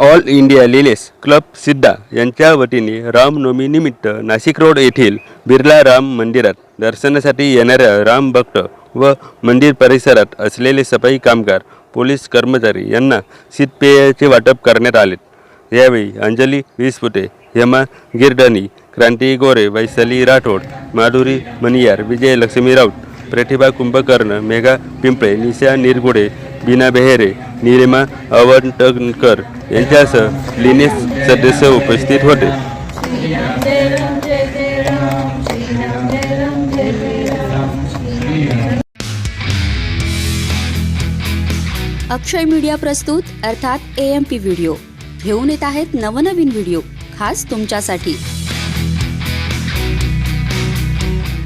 All India लिलेस club सिद्धा यांच्या वतीने रामनवमीनिमित्त नाशिक रोड येथील बिर्ला राम मंदिरात दर्शनासाठी येणाऱ्या राम भक्त व मंदिर परिसरात असलेले सफाई कामगार पोलीस कर्मचारी यांना शीतपेयाचे वाटप करण्यात आले. यावेळी अंजली विसपुते हेमा गिरडणी क्रांती गोरे वैशाली राठोड माधुरी मनियार विजय लक्ष्मी राऊत प्रतिभा कुंभकर्ण मेघा पिंपळे निशा निरगुडे बीना बेहेरे निलिमा अवंटणकर यांच्यासह लिनेस सदस्य उपस्थित होते. अक्षय मीडिया प्रस्तुत अर्थात ए एम पी व्हिडिओ घेऊन येत आहेत नवनवीन व्हिडिओ खास तुमच्यासाठी.